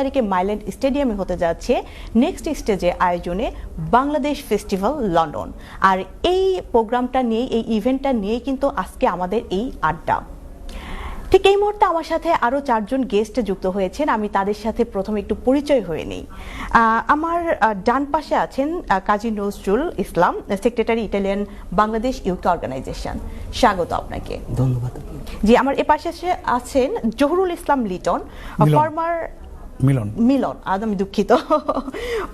তারিখে মাইল্যান্ড স্টেডিয়ামে হতে যাচ্ছে নেক্সট স্টেজে আয়োজনে বাংলাদেশ ফেস্টিভ্যাল লন্ডন। আর এই প্রোগ্রামটা নিয়ে এই ইভেন্টটা নিয়ে কিন্তু আজকে আমাদের এই আড্ডা। ঠিক এই মুহূর্তে আমার সাথে আরও চারজন গেস্ট যুক্ত হয়েছেন আমি তাদের সাথে প্রথমে একটু পরিচয় হয়ে নিই। আমার ডান পাশে আছেন Kazi Nazrul Islam secretary Italian Bangladesh youth organisation. স্বাগত আপনাকে। ধন্যবাদ। জি আমার এ পাশে আছেন জহুরুল ইসলাম লিটন ফর্মার মিলন। মিলন আজ আমি দুঃখিত।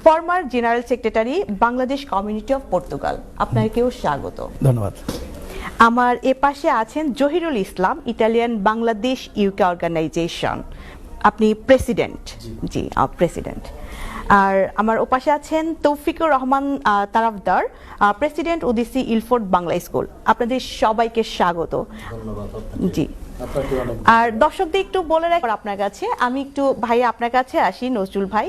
Former general secretary Bangladesh community of Portugal আপনাকেও স্বাগত। ধন্যবাদ। আমার এ পাশে আছেন Zahirul Islam Italian Bangladesh UK organisation. আপনি প্রেসিডেন্ট। জি। প্রেসিডেন্ট। আর আমার ওপাশে আছেন Taufiqur Rahman Tarafdar president Odyssey Ilford Bangla school. আপনাদের সবাইকে স্বাগত। জি। আর দর্শকদের একটু বলে রাখ আপনার কাছে, আমি একটু ভাই আপনার কাছে আসি, নজরুল ভাই।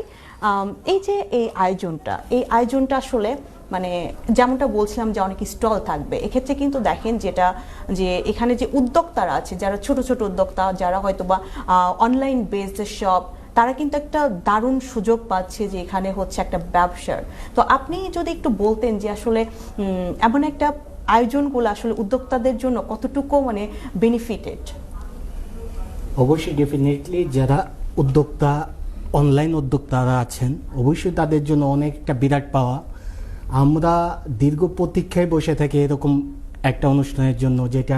এই যে এই আয়োজনটা এই আয়োজনটা আসলে মানে যেমনটা বলছিলাম যে অনেক স্টল থাকবে, এক্ষেত্রে কিন্তু দেখেন যেটা যে এখানে যে উদ্যোক্তারা আছে, যারা ছোট ছোট উদ্যোক্তা, যারা হয়তো বা অনলাইন বেসড শপ তারা কিন্তু একটা দারুণ সুযোগ পাচ্ছে যে এখানে হচ্ছে একটা ব্যবসার। তো আপনি যদি একটু বলতেন যে আসলে এমন একটা আয়োজনগুলো আসলে উদ্যোক্তাদের জন্য কতটুকু মানে বেনিফিটেড অবশ্যই ডেফিনেটলি যারা উদ্যোক্তা অনলাইন উদ্যোক্তারা আছেন, অবশ্যই তাদের জন্য অনেকটা বিরাট পাওয়া। আমরা দীর্ঘ প্রতীক্ষায় বসে থাকি এরকম একটা অনুষ্ঠানের জন্য, যেটা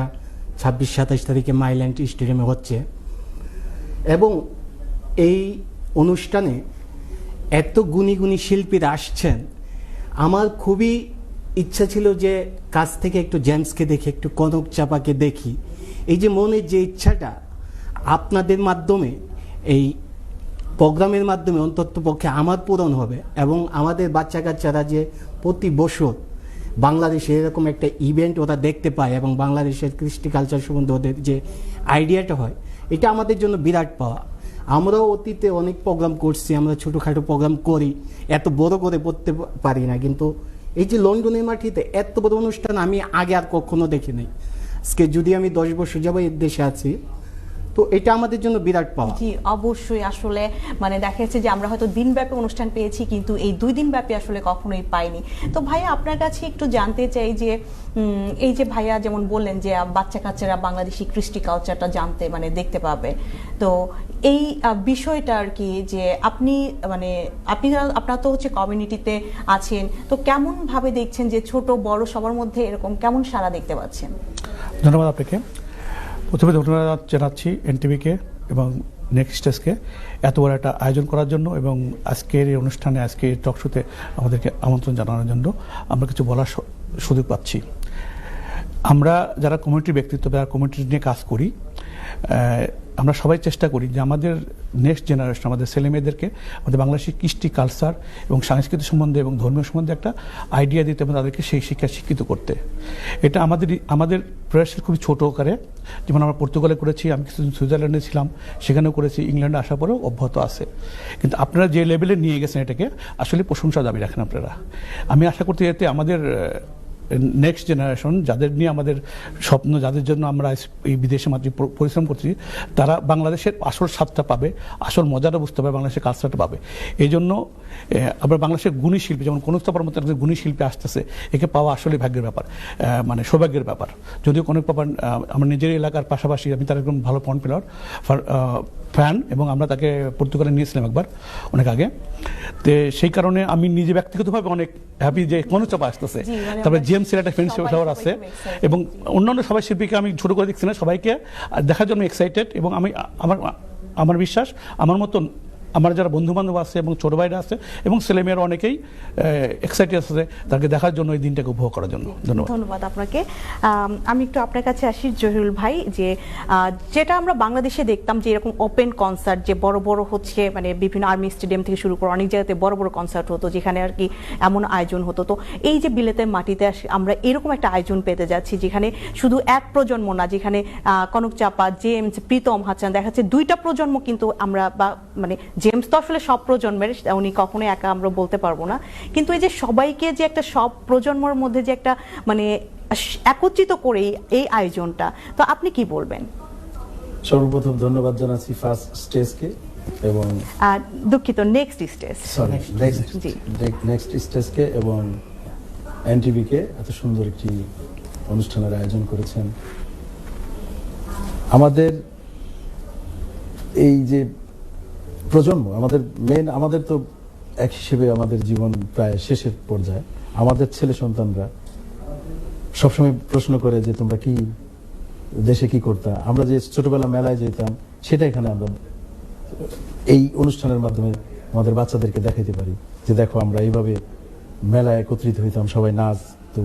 ছাব্বিশ, সাতাশ তারিখে মাইল্যান্ড স্টেডিয়ামে হচ্ছে। এবং এই অনুষ্ঠানে এত গুণী গুণী শিল্পীরা আসছেন, আমার খুবই ইচ্ছা ছিল যে কাছ থেকে একটু জেমসকে দেখি, একটু কনক চাপাকে দেখি। এই যে মনের যে ইচ্ছাটা আপনাদের মাধ্যমে, এই প্রোগ্রামের মাধ্যমে অন্তত পক্ষে আমার পূরণ হবে এবং আমাদের বাচ্চা কাচ্চারা যে প্রতি বছর বাংলাদেশে এরকম একটা ইভেন্ট ওরা দেখতে পায় এবং বাংলাদেশের কৃষ্টি কালচার সম্বন্ধে ওদের যে আইডিয়াটা হয়, এটা আমাদের জন্য বিরাট পাওয়া। আমরাও অতীতে অনেক প্রোগ্রাম করছি, আমরা ছোটোখাটো প্রোগ্রাম করি, এত বড় করে পড়তে পারি না, কিন্তু এই যে লন্ডনের মাটিতে এত বড় অনুষ্ঠান আমি আগে আর কখনো দেখিনি। আজকে যদি আমি দশ বছর যাব এর দেশে আছি তো এটা আমাদের জন্য বিরাট পাওয়া। জি অবশ্যই আসলে মানে দেখা যাচ্ছে যে আমরা হয়তো দিনব্যাপী অনুষ্ঠান পেয়েছি কিন্তু এই দুই দিন ব্যাপী আসলে কখনোই পাইনি। তো ভাইয়া আপনার কাছে একটু জানতে চাই যে এই যে ভাইয়া যেমন বললেন যে বাচ্চা কাচ্চারা বাংলাদেশি কৃষ্টি কালচারটা জানতে মানে দেখতে পাবে। তো এই বিষয়টা আর কি যে আপনি মানে আপনি আপনার তো হচ্ছে কমিউনিটিতে আছেন তো কেমন ভাবে দেখছেন যে ছোট বড় সবার মধ্যে এরকম কেমন সারা দেখতে পাচ্ছেন? ধন্যবাদ আপনাকে। প্রথমে ধন্যবাদ জানাচ্ছি এনটিভিকে এবং নেক্সট স্টেজকে এত বড় একটা আয়োজন করার জন্য এবং আজকের এই অনুষ্ঠানে, আজকের টক শোতে আমাদেরকে আমন্ত্রণ জানানোর জন্য আমরা কিছু বলার সুযোগ পাচ্ছি। আমরা যারা কমিউনিটির ব্যক্তিত্ব, যারা কমিউনিটি নিয়ে কাজ করি আমরা সবাই চেষ্টা করি যে আমাদের নেক্সট জেনারেশন আমাদের ছেলেমেয়েদেরকে আমাদের বাংলাদেশের কৃষ্টি কালচার এবং সাংস্কৃতিক সম্বন্ধে এবং ধর্মীয় সম্বন্ধে একটা আইডিয়া দিতে এবং তাদেরকে সেই শিক্ষা শিক্ষিত করতে। এটা আমাদের আমাদের প্রয়াসের খুবই ছোট আকারে। যেমন আমরা পর্তুগালে করেছি, আমি কিছুদিন সুইজারল্যান্ডে ছিলাম, সেখানেও করেছি, ইংল্যান্ডে আসার পরেও অব্যাহত আছে। কিন্তু আপনারা যে লেভেলে নিয়ে গেছেন এটাকে, আসলে প্রশংসা দাবি রাখেন আপনারা। আমি আশা করতে যাতে আমাদের নেক্সট জেনারেশন যাদের নিয়ে আমাদের স্বপ্ন, যাদের জন্য আমরা এই বিদেশে মাতৃ পরিশ্রম করছি, তারা বাংলাদেশের আসল স্বাদটা পাবে, আসল মজাটা বুঝতে পারবে বাংলাদেশের কালচারটা পাবে। এই জন্য আবার বাংলাদেশের গুণী শিল্পী, যেমন কনকতাপার মতো একজন গুণী শিল্পী আসতেছে, একে পাওয়া আসলে ভাগ্যের ব্যাপার মানে সৌভাগ্যের ব্যাপার। যদিও কনক পাপার আমার নিজের এলাকার পাশাপাশি আমি তার একদম ভালো পয়েন্ট প্লেয়ার ফ্যান এবং আমরা তাকে পর্তুগালে নিয়েছিলাম একবার অনেক আগে। তো সেই কারণে আমি নিজে ব্যক্তিগতভাবে অনেক হ্যাপি যে কোনো চাপা আসতেছে। মানে তারপরে জিএম সির একটা ফ্রেন্ডশিপ ফ্লাওয়ার আছে এবং অন্যান্য সবাই শিল্পীকে আমি ছোটো করে দেখছি না সবাইকে দেখার জন্য এক্সাইটেড এবং আমি আমার আমার বিশ্বাস আমার মতন আমার যারা বন্ধু বান্ধব আছে এবং ছোট ভাইরা আছে এবং ছেলেমেয়েরা অনেকেই এক্সাইটেড আছে তাকে দেখার জন্য এই দিনটাকে উপভোগ করার জন্য। ধন্যবাদ। ধন্যবাদ আপনাকে। আমি একটু আপনার কাছে আসি, জহিরুল ভাই, যে যেটা আমরা বাংলাদেশে দেখতাম যে এরকম ওপেন কনসার্ট যে বড় বড় হচ্ছে মানে বিভিন্ন আর্মি স্টেডিয়াম থেকে শুরু করে অনেক জায়গাতে বড় বড় কনসার্ট হতো, যেখানে আর কি এমন আয়োজন হতো। তো এই যে বিলেতের মাটিতে আমরা এরকম একটা আয়োজন পেতে যাচ্ছি, যেখানে শুধু এক প্রজন্ম না, যেখানে কনক চাপা জেমস, প্রীতম হাসান, দেখা যাচ্ছে দুইটা প্রজন্ম কিন্তু আমরা বা মানে জেমস তো আসলে সব প্রজন্মের উনি কখনোই একা আমরা বলতে পারব না। কিন্তু এই যে সবাইকে যে একটা সব প্রজন্মের মধ্যে যে একটা মানে একত্রিত করে এই- আয়োজনটা তো আপনি কি বলবেন? সর্বপ্রথম ধন্যবাদ জানাচ্ছি ফার্স্ট স্টেজকে এবং আর দুঃখিত নেক্সট স্টেজ সরি। নেক্সট স্টেজকে এবং এনটিভিকে এত সুন্দর একটি অনুষ্ঠানের আয়োজন করেছেন। আমাদের এই যে প্রজন্ম, আমাদের মেন আমাদের তো এক হিসেবে আমাদের জীবন প্রায় শেষের পর্যায়ে। আমাদের ছেলে সন্তানরা সবসময় প্রশ্ন করে যে, তোমরা কি দেশে কি করতা? আমরা যে ছোটবেলা মেলায় যেতাম, সেটা এখানে আমরা এই অনুষ্ঠানের মাধ্যমে আমাদের বাচ্চাদেরকে দেখাইতে পারি। যে, দেখো, আমরা এইভাবে মেলায় একত্রিত হইতাম, সবাই নাচ তো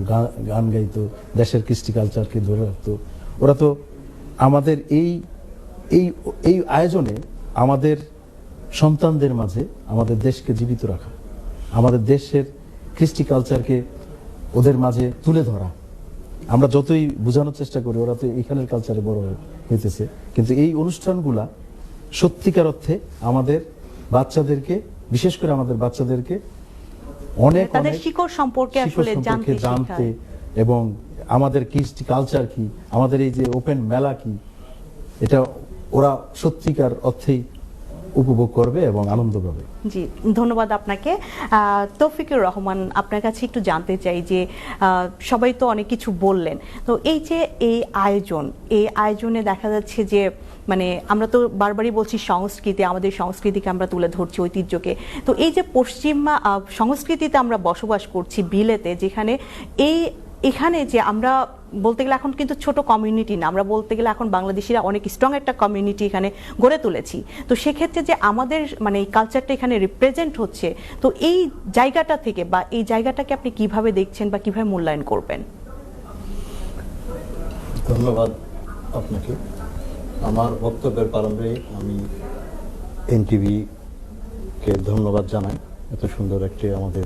গান গাইতো, দেশের কৃষ্টি কালচারকে ধরে রাখতো। ওরা তো আমাদের এই এই এই আয়োজনে আমাদের সন্তানদের মাঝে আমাদের দেশকে জীবিত রাখা আমাদের দেশের কৃষ্টি কালচারকে ওদের মাঝে তুলে ধরা। আমরা যতই বোঝানোর চেষ্টা করি ওরা তো এখানের কালচারে বড় হয়ে- হইতেছে। কিন্তু এই অনুষ্ঠানগুলা সত্যিকার অর্থে আমাদের বাচ্চাদেরকে বিশেষ করে আমাদের বাচ্চাদেরকে অনেক অনেক শিকড় সম্পর্কে আসলে জানতে এবং আমাদের কৃষ্টি কালচার কি আমাদের এই যে ওপেন মেলা কি এটা ওরা সত্যিকার অর্থেই উপভোগ করবে এবং আনন্দ পাবে। জি ধন্যবাদ আপনাকে। তৌফিকুর রহমান আপনার কাছে একটু জানতে চাই যে সবাই তো অনেক কিছু বললেন। তো এই যে এই আয়োজন এই আয়োজনে দেখা যাচ্ছে যে মানে আমরা তো বারবারই বলছি সংস্কৃতি আমাদের সংস্কৃতিকে আমরা তুলে ধরছি ঐতিহ্যকে। তো এই যে পশ্চিমা সংস্কৃতিতে আমরা বসবাস করছি বিলেতে যেখানে এই এখানে যে আমরা বলতে গেলে এখন কিন্তু ছোট কমিউনিটি না, আমরা বলতে গেলে এখন বাংলাদেশিরা অনেক স্ট্রং একটা কমিউনিটি এখানে গড়ে তুলেছি। তো সেক্ষেত্রে যে আমাদের মানে এই কালচারটা এখানে রিপ্রেজেন্ট হচ্ছে, তো এই জায়গাটা থেকে বা এই জায়গাটাকে আপনি কীভাবে দেখছেন বা কীভাবে মূল্যায়ন করবেন? ধন্যবাদ আপনাকে। আমার বক্তব্যের প্রারম্ভে আমি এনটিভিকে ধন্যবাদ জানাই এত সুন্দর একটি আমাদের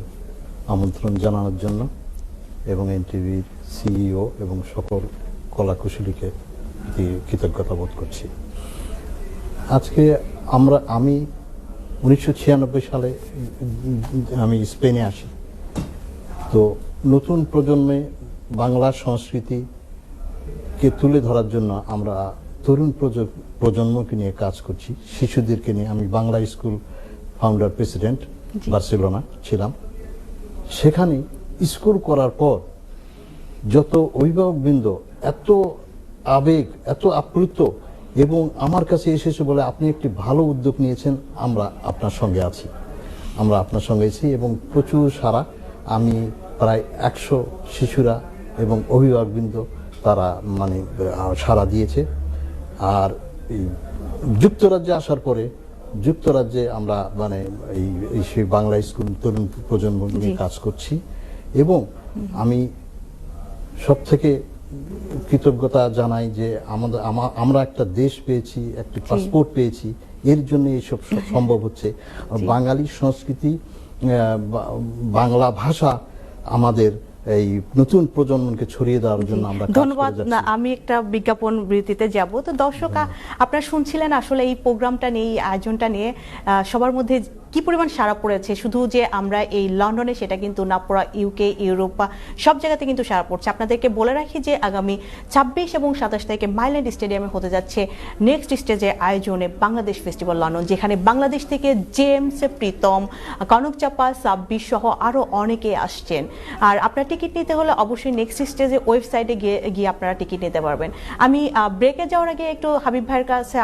আমন্ত্রণ জানানোর জন্য। এবং এনটিভির সিইও এবং সকল কলাকুশলীকে দিয়ে কৃতজ্ঞতা বোধ করছি। আজকে আমরা আমি উনিশশো ছিয়ানব্বই সালে আমি স্পেনে আসি। তো নতুন প্রজন্মে বাংলা সংস্কৃতি কে তুলে ধরার জন্য আমরা তরুণ প্রজ- প্রজন্মকে নিয়ে কাজ করছি। শিশুদেরকে নিয়ে আমি Bangla school founder president Barcelona ছিলাম। সেখানে স্কুল করার পর যত অভিভাবকবৃন্দ এত আবেগ এত আপ্লুত এবং আমার কাছে এসেছে বলে আপনি একটি ভালো উদ্যোগ নিয়েছেন আমরা আপনার সঙ্গে আছি। আমরা আপনার সঙ্গে আছি এবং প্রচুর সারা আমি প্রায় একশো শিশুরা এবং অভিভাবকবৃন্দ তারা মানে সাড়া দিয়েছে। আর এই যুক্তরাজ্যে আসার পরে যুক্তরাজ্যে আমরা মানে এই এই সেই বাংলা স্কুল তরুণ প্রজন্ম নিয়ে কাজ করছি। এবং আমি সব থেকে কৃতজ্ঞতা জানাই যে আমাদের আমরা একটা দেশ পেয়েছি একটি পাসপোর্ট পেয়েছি এর জন্য এইসব সম্ভব হচ্ছে। বাঙালি সংস্কৃতি বাংলা ভাষা আমাদের এই নতুন প্রজন্মকে ছড়িয়ে দেওয়ার জন্য আমরা ধন্যবাদ। আমি একটা বিজ্ঞাপন বৃত্তিতে যাব। তো দর্শক আপনারা শুনছিলেন আসলে এই প্রোগ্রামটা নিয়ে এই আয়োজনটা নিয়ে সবার মধ্যে কি পরিমাণ সারা পড়েছে? শুধু যে আমরা এই লন্ডনে, সেটা কিন্তু না পড়া ইউকে ইউরোপ সব জায়গাতে কিন্তু সারা পড়ছে। আপনাদেরকে বলে রাখি যে আগামী ছাব্বিশ এবং সাতাশ তারিখে মাইল্যান্ড স্টেডিয়ামে হতে যাচ্ছে নেক্সট স্টেজে আয়োজনে বাংলাদেশ ফেস্টিভ্যাল লন্ডন, যেখানে বাংলাদেশ থেকে জেমস, প্রীতম, কনক চাপা, সাব্বির সহ আরও অনেকে আসছেন। আর আপনার টিকিট নিতে হলে অবশ্যই নেক্সট স্টেজে ওয়েবসাইটে গিয়ে গিয়ে আপনারা টিকিট নিতে পারবেন। আমি ব্রেকে যাওয়ার আগে একটু হাবিব ভাইয়ের কাছে